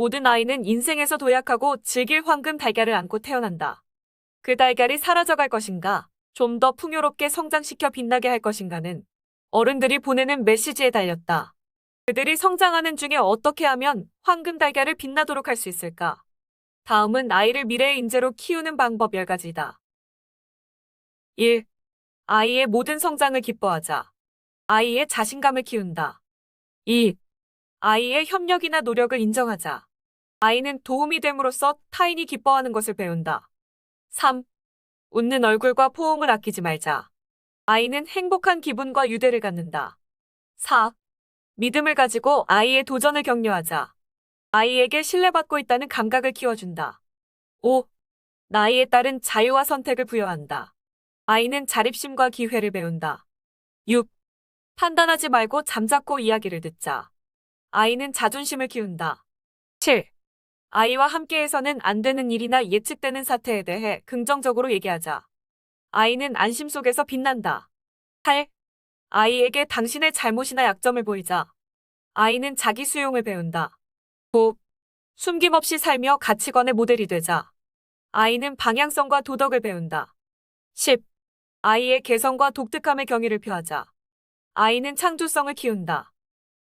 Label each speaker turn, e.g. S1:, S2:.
S1: 모든 아이는 인생에서 도약하고 즐길 황금 달걀을 안고 태어난다. 그 달걀이 사라져갈 것인가, 좀 더 풍요롭게 성장시켜 빛나게 할 것인가는 어른들이 보내는 메시지에 달렸다. 그들이 성장하는 중에 어떻게 하면 황금 달걀을 빛나도록 할 수 있을까? 다음은 아이를 미래의 인재로 키우는 방법 10가지다. 1. 아이의 모든 성장을 기뻐하자. 아이의 자신감을 키운다. 2. 아이의 협력이나 노력을 인정하자. 아이는 도움이 됨으로써 타인이 기뻐하는 것을 배운다. 3. 웃는 얼굴과 포옹을 아끼지 말자. 아이는 행복한 기분과 유대를 갖는다. 4. 믿음을 가지고 아이의 도전을 격려하자. 아이에게 신뢰받고 있다는 감각을 키워준다. 5. 나이에 따른 자유와 선택을 부여한다. 아이는 자립심과 기회를 배운다. 6. 판단하지 말고 잠자코 이야기를 듣자. 아이는 자존심을 키운다. 7. 아이와 함께해서는 안 되는 일이나 예측되는 사태에 대해 긍정적으로 얘기하자. 아이는 안심 속에서 빛난다. 8. 아이에게 당신의 잘못이나 약점을 보이자. 아이는 자기 수용을 배운다. 9. 숨김없이 살며 가치관의 모델이 되자. 아이는 방향성과 도덕을 배운다. 10. 아이의 개성과 독특함의 경의를 표하자. 아이는 창조성을 키운다.